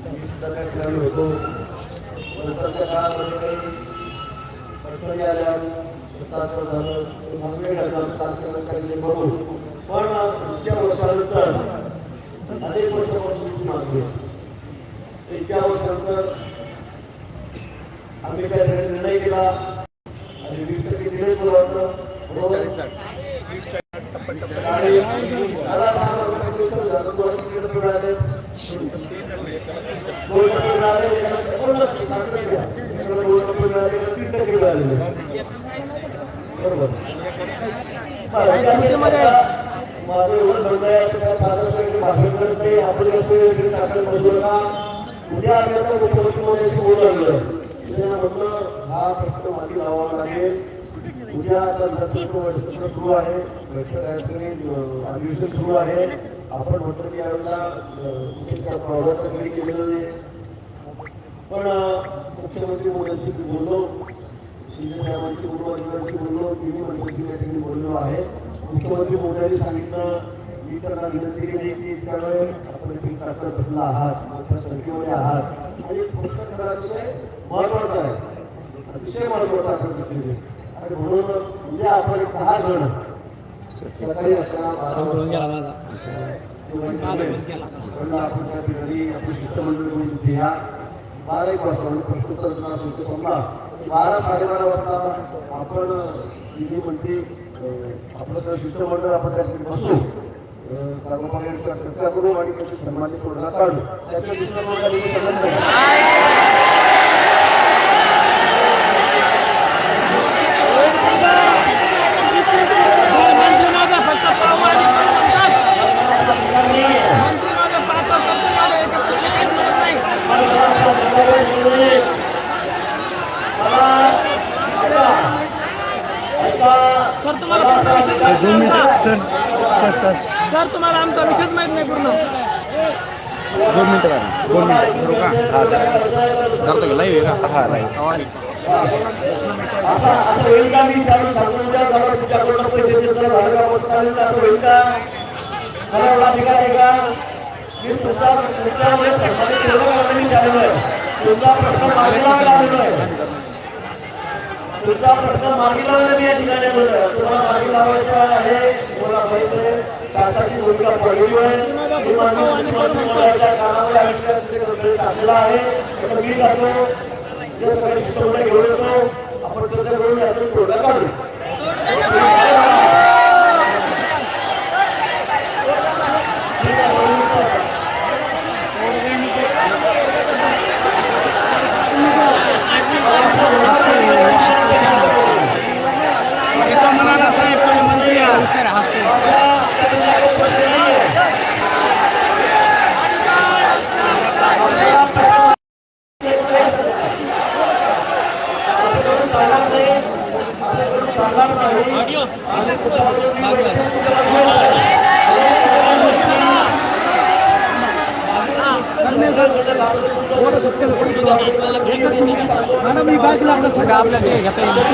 सगळ्या होतो नंतरच्या काळामध्ये काही अडचणी आल्या झालं काही बघून पण इतक्या वर्षानंतर अनेक वर्षापासून मागणी इतक्या वर्षानंतर आम्ही काय निर्णय केला आणि वीस टक्के दिले मला वाटतं आणि सारा सारा झालं दोन मिळाले उद्या आम्ही मुख्यमंत्री बोलू त्यांना म्हटलं हा प्रश्न मागे लावावा लागेल उद्या आता सुरू आहे. अधिवेशन सुरू आहे. आपण म्हटलं की यावेळेला केलेलं नाही पण मुख्यमंत्री मोदयांशी बोललो. शिंदे साहेबांशी बोललो अधिकाऱ्यांशी बोललो. तिन्ही मंत्र्यांशी या ठिकाणी बोललेलो आहे. मुख्यमंत्री मोदयांनी सांगितलं मी त्यांना विनंती केली की त्यावेळे आपण पीक टाकत बसला आहात मोठ्या संख्येमध्ये आहात. आणि विषय महत्त्वाचा आहे. अतिशय महत्त्वाचा आपण घेतलेली आणि म्हणून उद्या आपण एक दहा जण सकाळी अकरा बारा आपण त्या ठिकाणी आपली शिष्टमंडळ म्हणून तिथे या. बारा एक वाजता म्हणजे प्रश्नोत्तर सुरू समजा बारा साडेबारा वाजता आपण तिथे म्हणते आपलं सगळं शिष्टमंडळ आपण त्या ठिकाणी बसू. अं, सर्वपक्षांची चर्चा करू आणि त्याची सन्मानित तोडगा काढू. त्याच्या दुसऱ्या निघू शकत नाही मंत्री माझा फक्त पाववाडी म्हणतात मंत्री माझा पाच करतो माझा एका काहीच म्हणत नाही सर तुम्हाला माहीत दोन नाही मिनिटं आमचा. Sir sir sir. सर तुम्हाला आमचा विषयच माहीत नाही पूर्ण. दोन मिनिटं करा दोन मिनिटं. हा लाईव्ह का हा लाईव्ह होईल का? झालं का आहे आहे तुमचा प्रश्न तुमचा प्रश्न मार्गी लावला मी या ठिकाणी आहे तुम्हाला मार्गी लावायचा आहे मला माहीत आहे शासनाची भूमिका पडलेली आहे. कानामध्ये आयुष्यात टाकलेला आहे. मी जातो जे सगळे शिकवणे घेऊन येतो. आपण चर्चा करून यातून काढू. मी बाईक लागलं आपल्या ते घेता येईल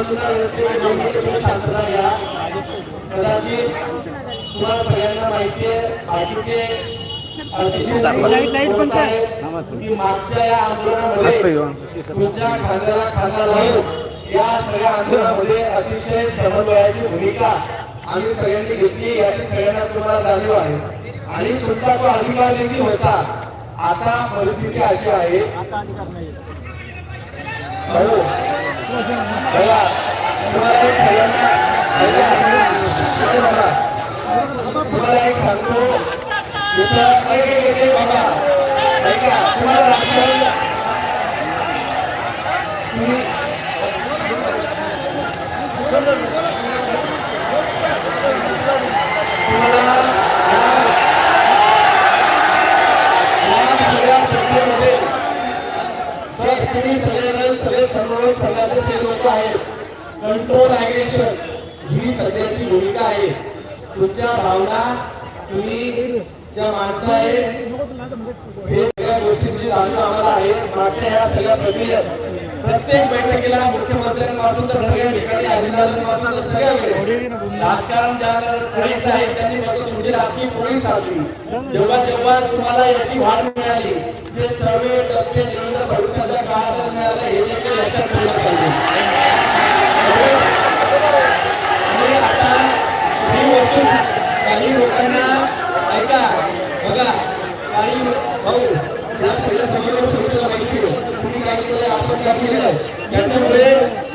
हो, तुम्ही शांतता घ्या. कदाचित तुम्हाला सगळ्यांना माहिती आहे मागच्या या आंदोलनामध्ये तुमच्या खांद्याला खांदा लावून या सगळ्या आंदोलनामध्ये अतिशय समन्वयाची भूमिका आम्ही सगळ्यांनी घेतली याची सगळ्यांना तुम्हाला जाणीव आहे. आणि तुमचा तो अधिकार देखील होता. आता परिस्थिती अशी आहे. भाऊ, बघा, तुम्हाला एक सगळ्यांना ऐका, इथे बघा. तुम्हाला एक सांगतो इथं एक- एक- एक- एक बघा. ऐका, तुम्हाला रात्री तुम्ही तुम्हाला या सगळ्या प्रक्रियेमध्ये सर तुम्ही सगळेजण सगळे समन्वय संघाचे सेवक आहेत कंट्रोल ॲग्रेशन ही सध्याची भूमिका आहे तुमच्या भावना तुम्ही ज्या मांडताय हे सगळ्या गोष्टी म्हणजे जाणून आम्हाला आहे मागच्या ह्या सगळ्या प्रक्रियेत प्रत्येक बैठकीला मुख्यमंत्र्यांपासून तर सगळ्या ठिकाणी अधिकाऱ्यांपासून तर सगळ्या राजकारण ज्या करायचं आहे त्यांनी फक्त म्हणजे तुमची राजकीय पोळी साधली. जेव्हा जेव्हा तुम्हाला याची वाढ मिळाली ते सर्व टप्पे निवडणूक भविष्याच्या काळात मिळालं हे देखील लक्षात ठेवलं पाहिजे. आणि आता ही वस्तू काही लोकांना ऐका बघा काही भाऊ या सगळ्या समोर माहिती आहे. तुम्ही काय केलं आपण काय केलं त्याच्यामुळे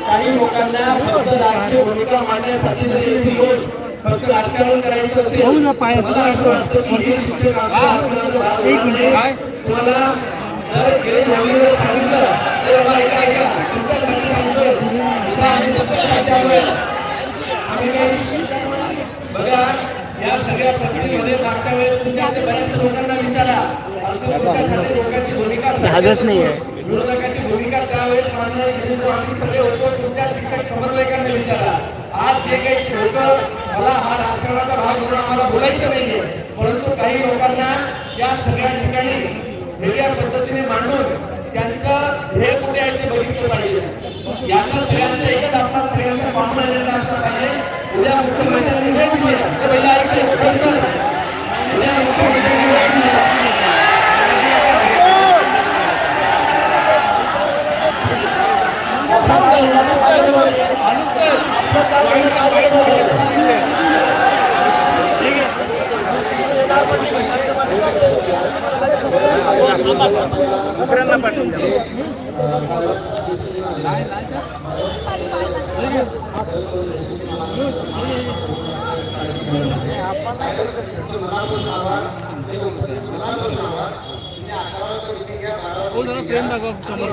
काही लोकांना फक्त राजकीय भूमिका मांडण्यासाठी जर फक्त राजकारण करायचं असेल मला असं वाटतं की हे शिक्षक. तुम्हाला जर गेले नवीन जर सांगितलं तर बाबा ऐका ऐका तुमच्यासाठी सांगतोय इथं आम्ही तुमच्यासाठी आलोय. आम्ही काही बघा या सगळ्या प्रक्रियेमध्ये मागच्या वेळेस तुमच्या आता बऱ्याचशा लोकांना विचारा. परंतु तुमच्यासाठी लोकांची भूमिका. विरोधकाची त्यावेळेस हिंदू आम्ही सगळे होतो. तुमच्या शिक्षक समन्वयकांना विचारा. आज जे काही होतं मला हा राजकारणाचा भाग म्हणून आम्हाला बोलायचं नाहीये. परंतु काही लोकांना या सगळ्या ठिकाणी वेगळ्या पद्धतीने मांडून त्यांचं ध्येय कुठे आहे ते बघितलं पाहिजे. यांना सगळ्यांचं एकच आपला सगळ्यांचा पाहुणा आलेला असला पाहिजे. उद्या मुख्यमंत्र्यांनी वेळ दिली आहे. ते पहिलं ऐकलं खरं उद्या मुख्यमंत्र्यांनी वेळ दिली आहे. दुसऱ्यांना पाठवून द्या. हो जरा फ्रेम दाखवा समोर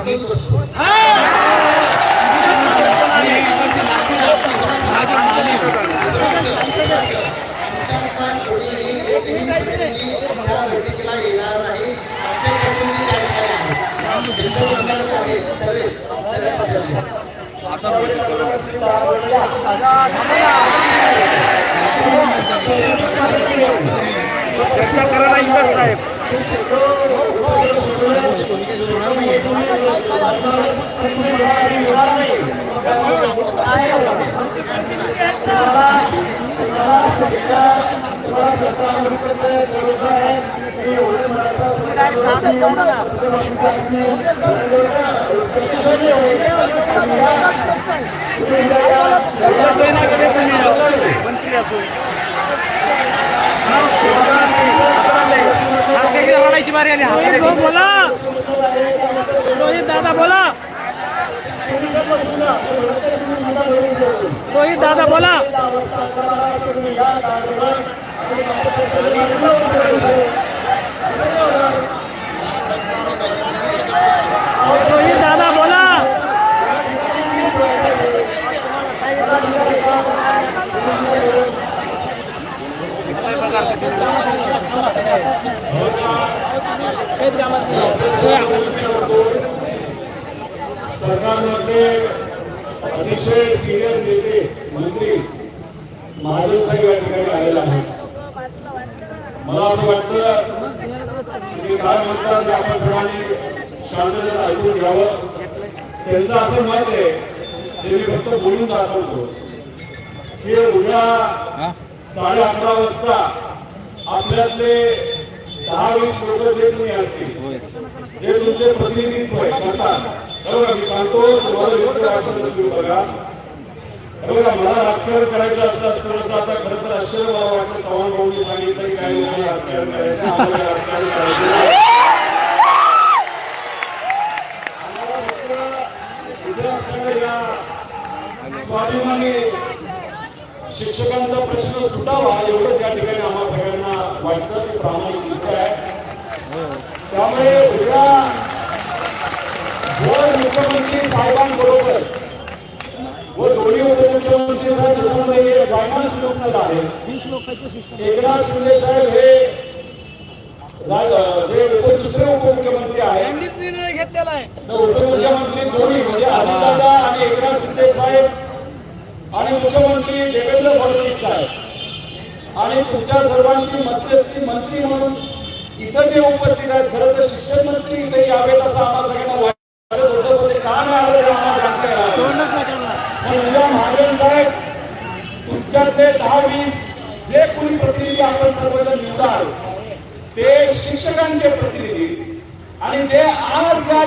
चर्चा करायला इंग्रज साहेब. मंत्री असो वाढायची बारी आली बोला रोहित दादा बोला रोहित दादा बोला रोहित दादा बोला सरकारमध्ये अतिशय सिनियर नेते मंत्री महाजन साहेब या ठिकाणी आलेला आहे मला असं वाटतं की काय म्हणतात की आपण सर्वांनी शांततेत ऐकून घ्यावं. त्यांचं असं मत आहे ते मी फक्त बोलून दाखवतो की उद्या साडे अकरा वाजता आपल्यातले दहा वीस लोक जे तुम्ही असतील. जे तुमचे प्रतिनिधित्व आहे, करतात बरोबर मी सांगतो तुम्हाला योग्य वाटतं तुम्ही बघा. बरोबर मला राजकारण करायचं असलं असतं असं आता खरं तर आश्चर्य मला वाटतं चव्हाण भाऊंनी सांगितलं की काही लोकांना राजकारण करायचं आम्हाला राजकारण करायचं स्वाभिमानी शिक्षकांचा प्रश्न सुटावा एवढंच या ठिकाणी आम्हाला सगळ्यांना वाटतं की प्रामाणिक इच्छा आहे. त्यामुळे उद्या जर मुख्यमंत्री साहेबांबरोबर व दोन्ही उपमुख्यमंत्री साहेब त्याच्यामध्ये फायनान्स मिनिस्टर आहे एकनाथ शिंदे साहेब हे जे दुसरे उपमुख्यमंत्री आहेत. निर्णय घेतलेला आहे. तर उपमुख्यमंत्री दोन्ही म्हणजे अजितदादा आणि एकनाथ शिंदे साहेब आणि मुख्यमंत्री देवेंद्र फडणवीस साहेब. आणि तुमच्या सर्वांची मध्यस्थी मंत्री म्हणून इथं जे उपस्थित आहेत खरं तर शिक्षण मंत्री इथे यावेत असं आम्हाला सगळ्यांना वाटत होतं पण ते का नाही आलं आम्हाला सांगता येणार महाजन साहेब तुमच्यातले दहा वीस जे कोणी प्रतिनिधी आपण सर्वजण निवडाल ते शिक्षकांचे प्रतिनिधी. आणि जे आज या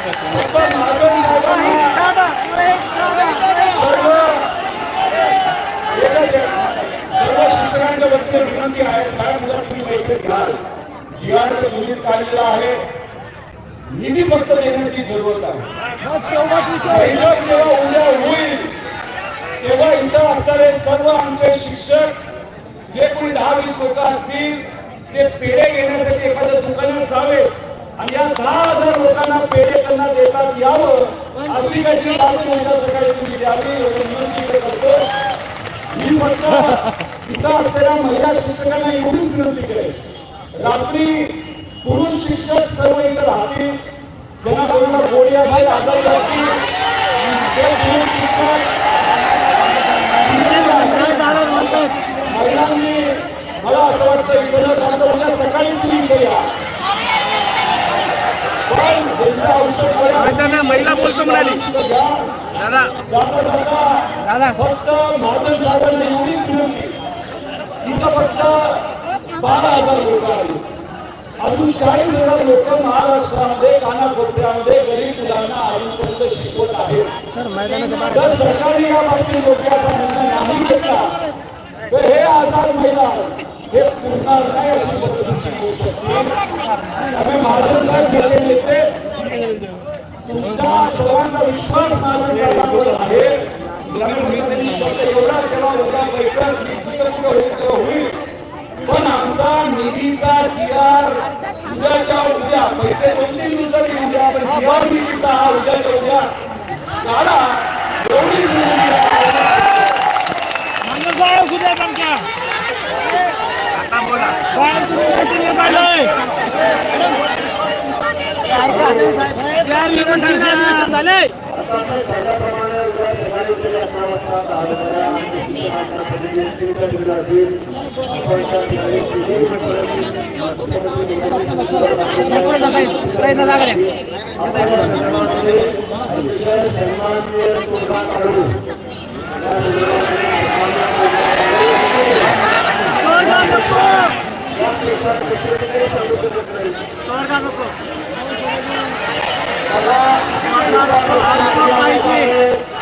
फक्त महाजन साहेबांना सर्व एकच आहे. सर्व शिक्षकांच्या वतीने विनंती आहे साहेब मुलं तुम्ही बैठक घ्याल आर तर मुलीच काढलेला आहे. निधी फक्त देण्याची जरूरत आहे. जेव्हा उद्या होईल तेव्हा इथं असणारे सर्व आमचे शिक्षक जे कोणी दहा वीस लोक असतील ते पेढे घेण्यासाठी एखाद्या दुकानात जावे. आणि या दहा हजार लोकांना पेढे त्यांना देतात यावं अशी काहीतरी सकाळी तुम्ही द्यावी करतो मी फक्त इथं असलेल्या महिला शिक्षकांना एवढीच विनंती करेन. रात्री पुरुष शिक्षक सर्व इथं राहतील. ज्यांना कोणाला गोळी असेल आजारी असतील. ते पुरुष शिक्षक. महिलांनी मला असं वाटतं इकडं उद्या सकाळी तुम्ही इथे या. पण ज्यांचं औषध महिला बोलतो म्हणाली. इथं घ्या. दादा. जाता जाता दादा. फक्त साहेबांना एवढीच विनंती. इथं फक्त बारा हजार लोक आली अजून चाळीस हजार लोक महाराष्ट्रामध्ये कानाकोपऱ्यामध्ये गरीब मुलांना अजूनपर्यंत शिकवत आहेत. जर सरकारने या बाबतीत डोक्याचा निर्णय नाही घेतला तर हे आझाद मैदान हे पुरणार नाही अशी परिस्थिती होऊ शकते. त्यामुळे महाजन साहेब गेले नेते. तुमचा सर्वांचा विश्वास साहेबांवर आहे. त्यामुळे मी त्यांनी शब्द एवढा केला एवढा बैठक जी जिथं कुठं होईल तेव्हा होईल. पण आमचा निधीचा जिआर उद्याच्या उद्या पैसे दोन तीन दिवसांनी उद्या पण जिआर निधीचा हा उद्याच्या उद्या. काढा काढलोय झाले. आता आपण ठरल्याप्रमाणे उद्या सकाळी उद्या अकरा वाजता दहा वाजता आम्ही शिक्षक आपल्या प्रतिनिधी त्या ठिकाणी असतील. आपण त्या ठिकाणी मुख्यमंत्री आपण या संदर्भामध्ये अतिशय सन्माननीय तोडगा काढू या संदर्भामध्ये यापेक्षा दुसरं काही सांगू शकत नाही मला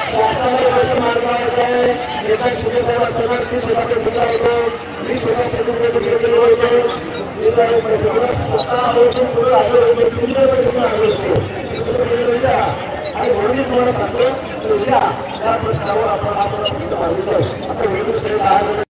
शासनाने मार्ग आहे एका शिवसेना मी स्वतः प्रतिक्रिया होतो मी स्वतः प्रतिक्रिया केलो होतो मी त्या प्रतिक्रिया स्वतः पुढे आलो होतो तुमच्या प्रतिक्रिया आलो होतो आणि म्हणून मी तुम्हाला सांगतो उद्या या प्रश्नावर आपण हा सगळा प्रश्न मांडतो आता वेगवेगळे दहा